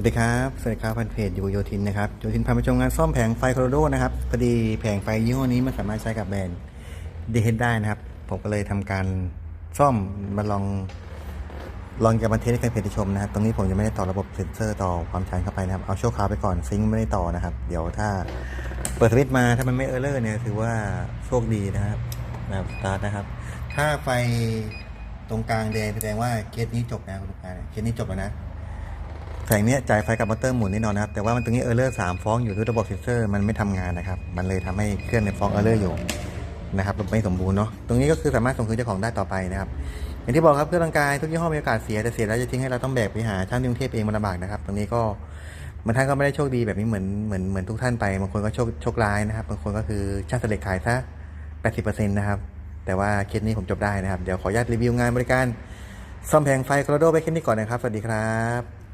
สวัสดีครับ สวัสดีครับแฟนเพจยูโยทินนะครับโยทินพามาชมงานซ่อมแผงไฟโคโรโดนะครับพอดีแผงไฟยี่ห้อนี้มันสามารถใช้กับแบรนด์ดีเฮดได้นะครับ ผมก็เลยทำการซ่อมมาลองลองจะมาเทสให้แฟนเพจชมนะครับตรงนี้ผมยังไม่ได้ต่อระบบเซ็นเซอร์ต่อความชันเข้าไปนะครับเอาโชั่วคาวไปก่อนซิงค์ไม่ได้ต่อนะครับ เดี๋ยวถ้าเปิดสวิตช์มาถ้ามันไม่เออร์เลอร์เนี่ยถือว่าโชคดีนะครับนะครับสตาร์ทนะครับ ถ้าไฟตรงกลางแดงแสดงว่าเคสนี้จบนะคุณลูกค้าเคสนี้จบแล้วนะ แผงเนี้ยจ่ายไฟกับมอเตอร์หมุนแน่นอนนะครับ แต่ว่ามันตรงนี้เออร์เลอร์สามฟ้องอยู่ด้วยระบบเซ็นเซอร์มันไม่ทำงานนะครับ มันเลยทำให้เครื่องในฟ้องเออร์เลอร์อยู่นะครับไม่สมบูรณ์เนาะตรงนี้ก็คือสามารถส่งคืนเจ้าของได้ต่อไปนะครับอย่างที่บอกครับเครื่องร่างกายทุกยี่ห้อมีโอกาสเสียแต่เสียแล้วจะทิ้งให้เราต้องแบกไปหาช่างที่กรุงเทพเองมันลำบากนะครับตรงนี้ก็บางท่านก็ไม่ได้โชคดีแบบนี้เหมือนเหมือนเหมือนทุกท่านไปบางคนก็โชคโชคร้ายนะครับบางคนก็คือช่างเสล็กขายซะ80%นะครับแต่ว่าเคสนี้ผมจบได้นะครับเดี๋ยวขออนุญาตรีวิวงานบริการซ่อมแผงไฟโคโรโดไปแค่นี้ก่อนนะครับสวัสดีครับ